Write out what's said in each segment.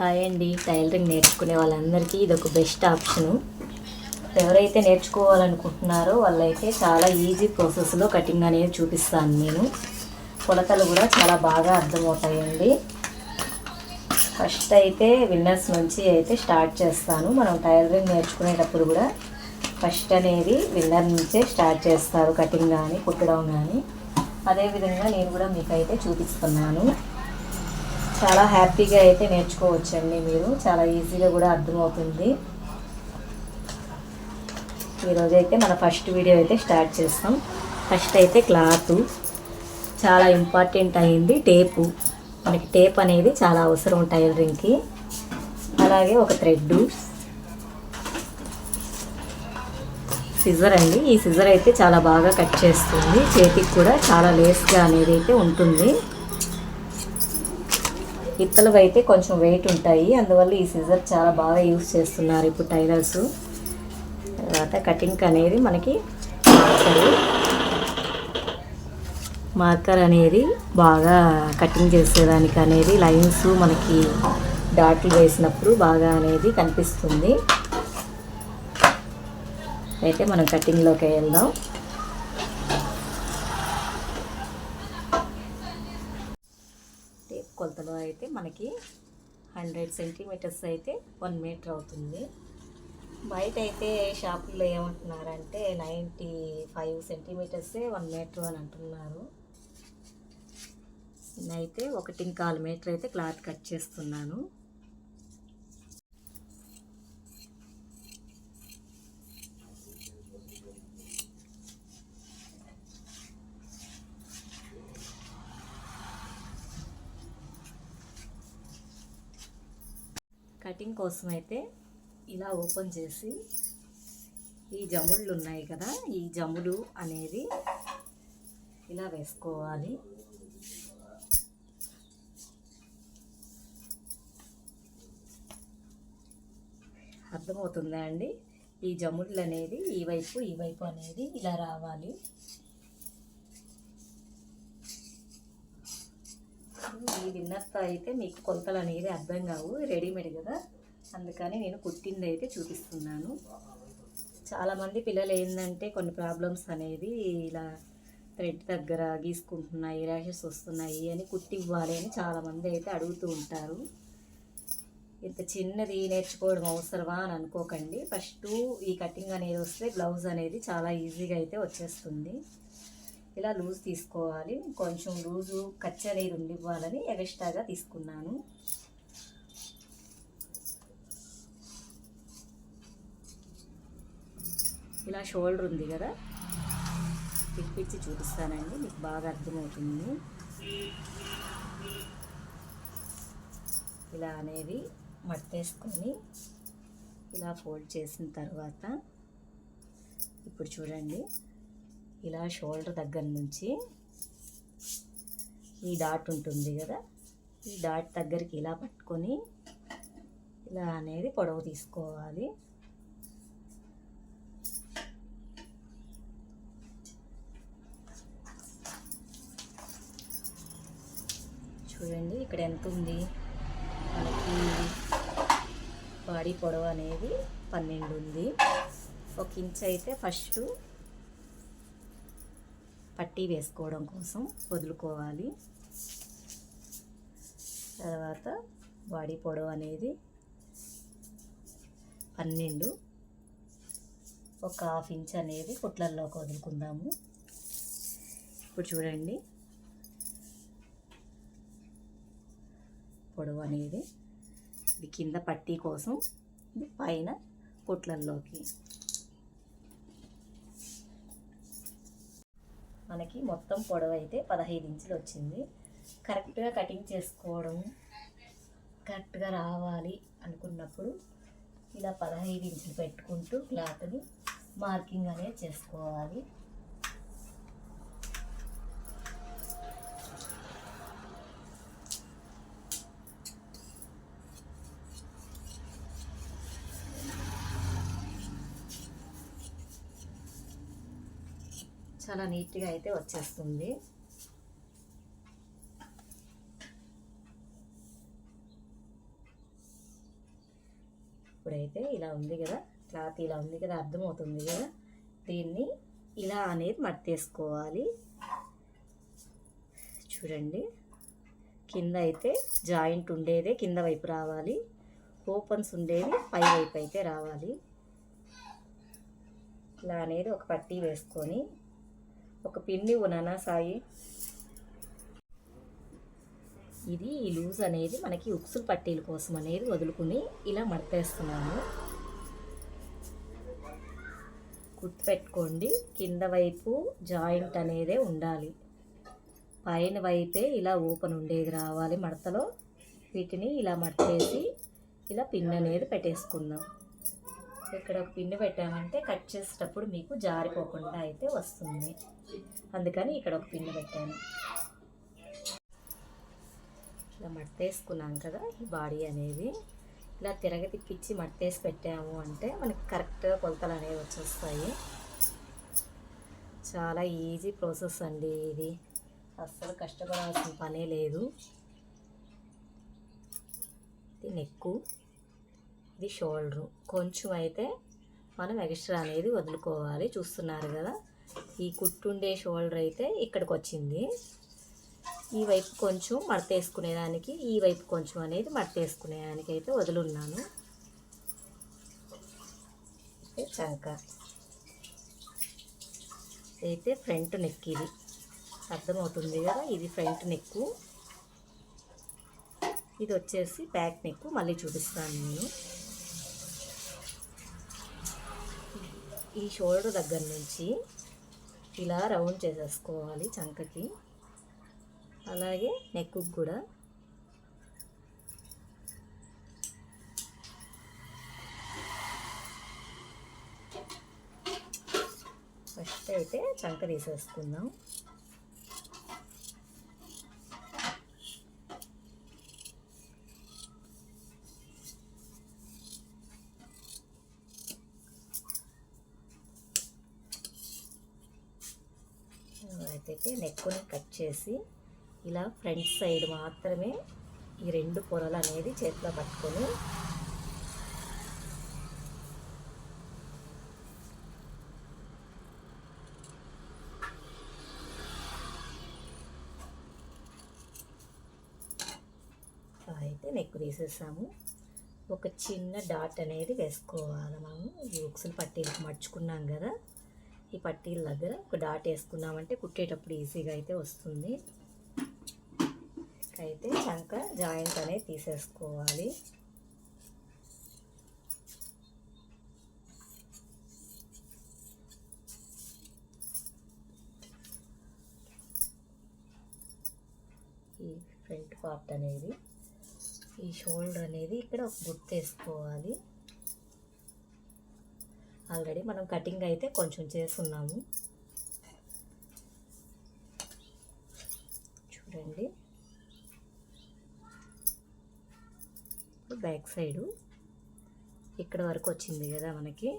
Hi అండి. Tailoring నేర్చుకునే వాళ్ళందరికీ ఇది ఒక బెస్ట్ ఆప్షను. ఎవరైతే నేర్చుకోవాలనుకుంటున్నారో వాళ్ళైతే చాలా ఈజీ ప్రాసెస్లో కటింగ్ అనేది చూపిస్తాను నేను. కొలతలు కూడా చాలా బాగా అర్థమవుతాయండి. ఫస్ట్ అయితే విన్నర్స్ నుంచి అయితే స్టార్ట్ చేస్తాను. మనం టైలరింగ్ నేర్చుకునేటప్పుడు కూడా ఫస్ట్ అనేది విన్నర్ నుంచే స్టార్ట్ చేస్తారు కటింగ్ కానీ కుట్టడం కానీ అదేవిధంగా నేను కూడా మీకు అయితే చూపిస్తున్నాను. చాలా హ్యాపీగా అయితే నేర్చుకోవచ్చండి మీరు. చాలా ఈజీగా కూడా అర్థమవుతుంది. ఈరోజు అయితే మన ఫస్ట్ వీడియో అయితే స్టార్ట్ చేస్తాం. ఫస్ట్ అయితే క్లాత్. చాలా ఇంపార్టెంట్ అయింది టేపు. మనకి టేప్ అనేది చాలా అవసరం టైలరింగ్కి. అలాగే ఒక థ్రెడ్ సిజర్ అండి. ఈ సిజర్ అయితే చాలా బాగా కట్ చేస్తుంది. చేతికి కూడా చాలా లేస్గా అనేది అయితే ఉంటుంది. ఇత్తలు అయితే కొంచెం వెయిట్ ఉంటాయి. అందువల్ల ఈ సిజర్ చాలా బాగా యూస్ చేస్తున్నారు ఇప్పుడు టైలర్స్. తర్వాత కటింగ్ అనేది మనకి మార్కర్ మార్కర్ అనేది బాగా కటింగ్ చేసేదానికి అనేది లైన్స్ మనకి డాట్లు వేసినప్పుడు బాగా అనేది కనిపిస్తుంది. అయితే మనం కటింగ్లోకి వెళ్దాం టేప్ కొలతలో అయితే మనకి హండ్రెడ్ సెంటీమీటర్స్ అయితే వన్ మీటర్ అవుతుంది. బయట అయితే షాపుల్లో ఏమంటున్నారంటే నైంటీ ఫైవ్ సెంటీమీటర్సే వన్ మీటర్ అని అంటున్నారు. నేనైతే ఒకటి కాలు మీటర్ అయితే క్లాత్ కట్ చేస్తున్నాను. కటింగ్ కోసం అయితే ఇలా ఓపెన్ చేసి ఈ జముళ్ళు ఉన్నాయి కదా ఈ జములు అనేది ఇలా వేసుకోవాలి. అర్థమవుతుందా అండి? ఈ జముళ్ళు అనేది ఈ వైపు ఈ వైపు అనేది ఇలా రావాలి. ఈ విన్నర్తో అయితే మీకు కొలతలు అనేది అర్థం కావు రెడీమేడ్ కదా? అందుకని నేను కుట్టింది అయితే చూపిస్తున్నాను. చాలామంది పిల్లలు ఏంటంటే కొన్ని ప్రాబ్లమ్స్ అనేది ఇలా థ్రెడ్ దగ్గర గీసుకుంటున్నాయి ర్యాషెస్ వస్తున్నాయి అని కుట్టి ఇవ్వాలి అని చాలామంది అయితే అడుగుతూ ఉంటారు. ఇంత చిన్నది నేర్చుకోవడం అవసరమా అని అనుకోకండి. ఫస్ట్ ఈ కటింగ్ అనేది వస్తే బ్లౌజ్ అనేది చాలా ఈజీగా అయితే వచ్చేస్తుంది. ఇలా లూజ్ తీసుకోవాలి. కొంచెం లూజు ఖర్చు అనేది ఉండివ్వాలని ఎక్స్ట్రాగా తీసుకున్నాను. ఇలా షోల్డర్ ఉంది కదా. తిప్పించి చూపిస్తానండి మీకు బాగా అర్థమవుతుంది. ఇలా అనేది మట్టేసుకొని ఇలా ఫోల్డ్ చేసిన తర్వాత ఇప్పుడు చూడండి ఇలా షోల్డర్ దగ్గర నుంచి ఈ డాట్ ఉంటుంది కదా ఈ డాట్ దగ్గరికి ఇలా పట్టుకొని ఇలా అనేది పొడవు తీసుకోవాలి. చూడండి ఇక్కడ ఎంత ఉంది? మనకి బాడీ పొడవు అనేది పన్నెండు ఉంది. ఒక ఇంచ్ అయితే ఫస్ట్ పట్టీ వేసుకోవడం కోసం వదులుకోవాలి. తర్వాత బాడీ పొడవు అనేది పన్నెండు. ఒక హాఫ్ ఇంచ్ అనేది కుట్లల్లోకి వదులుకుందాము. ఇప్పుడు చూడండి పొడవు అనేది ఇది కింద పట్టీ కోసం ఇది పైన కుట్లల్లోకి మనకి మొత్తం పొడవు అయితే పదహైదు ఇంచులు వచ్చింది. కరెక్ట్గా కటింగ్ చేసుకోవడం కరెక్ట్గా రావాలి అనుకున్నప్పుడు ఇలా పదహైదు ఇంచులు పెట్టుకుంటూ క్లాత్ని మార్కింగ్ అనేది చేసుకోవాలి. చాలా నీట్గా అయితే వచ్చేస్తుంది. ఇప్పుడైతే ఇలా ఉంది కదా క్లాత్ ఇలా ఉంది కదా అర్థమవుతుంది కదా? దీన్ని ఇలా అనేది మట్టేసుకోవాలి. చూడండి కింద అయితే జాయింట్ ఉండేదే కింద వైపు రావాలి. ఓపెన్స్ ఉండేది పై వైపు అయితే రావాలి. ఇలా అనేది ఒక పట్టీ వేసుకొని ఒక పిన్ని ఉన్నానా సాయి. ఇది ఈ లూజ్ అనేది మనకి ఉక్సులు పట్టీల కోసం అనేది వదులుకుని ఇలా మడతేస్తున్నాము గుర్తుపెట్టుకోండి కింద వైపు జాయింట్ అనేదే ఉండాలి. పైన వైపే ఇలా ఓపెన్ ఉండేది రావాలి మడతలో. వీటిని ఇలా మడతేసి ఇలా పిన్ అనేది పెట్టేసుకుందాం. ఇక్కడ ఒక పిన్ను పెట్టామంటే కట్ చేసేటప్పుడు మీకు జారిపోకుండా అయితే వస్తుంది. అందుకని ఇక్కడ ఒక పిన్ను పెట్టాను. ఇలా మడతేసుకున్నాం కదా ఈ బాడీ అనేది. ఇలా తిరగ తిప్పించి మడతేసి పెట్టాము అంటే మనకి కరెక్ట్గా కొలతలు అనేవి వచ్చేస్తాయి. చాలా ఈజీ ప్రాసెస్ అండి ఇది. అస్సలు కష్టపడాల్సిన పనే లేదు. నెక్కు ఇది షోల్డరు. కొంచెం అయితే మనం ఎక్స్ట్రా అనేది వదులుకోవాలి. చూస్తున్నారు కదా? ఈ కుట్టుండే షోల్డర్ అయితే ఇక్కడికి వచ్చింది ఈ వైపు కొంచెం మడతేసుకునేదానికి ఈ వైపు కొంచెం అనేది మడతేసుకునేదానికి అయితే వదులున్నాను. అయితే చంక. అయితే ఫ్రంట్ నెక్ ఇది. అర్థమవుతుంది కదా? ఇది ఫ్రంట్ నెక్కు. ఇది వచ్చేసి బ్యాక్ నెక్ మళ్ళీ చూపిస్తాను నేను. ఈ షోల్డర్ దగ్గర నుంచి ఇలా రౌండ్ చేసేసుకోవాలి చంకకి. అలాగే నెక్కు కూడా. ఫస్ట్ అయితే చంక తీసేసుకుందాం అయితే నెక్కుని కట్ చేసి ఇలా ఫ్రంట్ సైడ్ మాత్రమే ఈ రెండు పొరలు అనేది చేతిలో పట్టుకొని అయితే నెక్ తీసేసాము. ఒక చిన్న డాట్ అనేది వేసుకోవాలి మనము ఈ ఉక్సులు మర్చుకున్నాం కదా. ఈ పట్టీల దగ్గర ఒక డాట్ వేసుకున్నామంటే కుట్టేటప్పుడు ఈజీగా అయితే వస్తుంది. అయితే చంక జాయింట్ అనేది తీసేసుకోవాలి. ఈ ఫ్రంట్ పార్ట్ అనేది ఈ షోల్డర్ అనేది ఇక్కడ ఒక గుర్తు వేసుకోవాలి. ఆల్రెడీ మనం కటింగ్ అయితే కొంచెం చేస్తున్నాము. చూడండి. బ్యాక్ సైడు ఇక్కడ వరకు వచ్చింది కదా మనకి.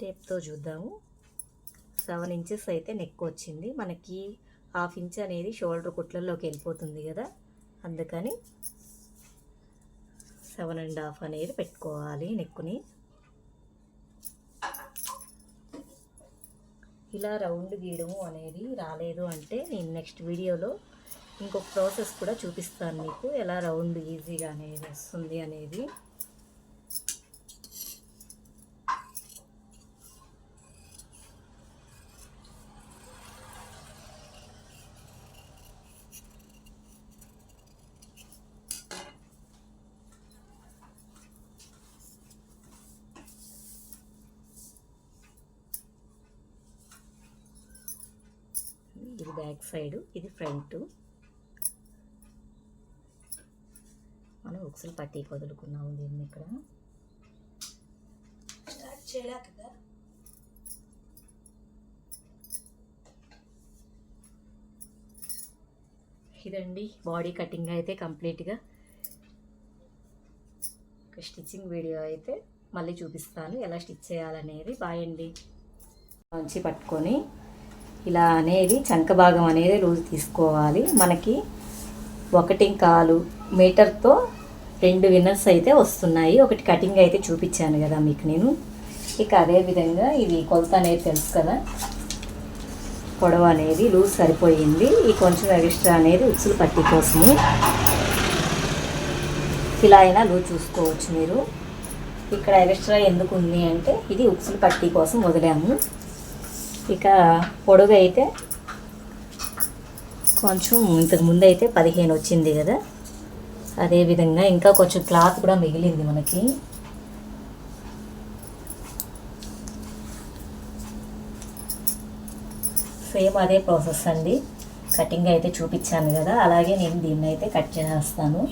టేప్తో చూద్దాము. సెవెన్ ఇంచెస్ అయితే నెక్ వచ్చింది. మనకి హాఫ్ ఇంచ్ అనేది షోల్డర్ కుట్లలోకి వెళ్ళిపోతుంది కదా. అందుకని సెవెన్ అండ్ హాఫ్ అనేది పెట్టుకోవాలి నెక్కుని. ఇలా రౌండ్ గీయడము అనేది రాలేదు అంటే నేను నెక్స్ట్ వీడియోలో ఇంకొక ప్రాసెస్ కూడా చూపిస్తాను మీకు ఎలా రౌండ్ ఈజీగా అనేది వస్తుంది అనేది. ఇది బ్యాక్ సైడ్ ఇది ఫ్రంట్. మనం ఉక్సులు పట్టి వదులుకున్నాము దీన్ని ఇక్కడ. స్టార్ట్ చేయలేక ఇదండి బాడీ కటింగ్ అయితే కంప్లీట్గా. స్టిచ్చింగ్ వీడియో అయితే మళ్ళీ చూపిస్తాను ఎలా స్టిచ్ చేయాలనేది. బాయండి మంచి పట్టుకొని ఇలా అనేది చంక భాగం అనేది లూజ్ తీసుకోవాలి. మనకి ఒకటి కాలు మీటర్తో రెండు విన్నర్స్ అయితే వస్తున్నాయి. ఒకటి కటింగ్ అయితే చూపించాను కదా మీకు నేను. ఇక అదే విధంగా ఇది కొలత అనేది తెలుసు కదా. పొడవు అనేది లూజ్ సరిపోయింది. ఈ కొంచెం ఎక్స్ట్రా అనేది ఉచ్చులు పట్టి కోసము ఇలా అయినా లూజ్ చూసుకోవచ్చు మీరు. ఇక్కడ ఎక్స్ట్రా ఎందుకు ఉంది అంటే ఇది ఉక్సులు పట్టీ కోసం వదిలాము. ఇక పొడుగు అయితే కొంచెం ఇంతకు ముందు అయితే పదిహేను వచ్చింది కదా. అదేవిధంగా ఇంకా కొంచెం క్లాత్ కూడా మిగిలింది మనకి. సేమ్ అదే ప్రాసెస్ అండి. కటింగ్ అయితే చూపించాను కదా. అలాగే నేను దీన్ని అయితే కట్ చేస్తాను.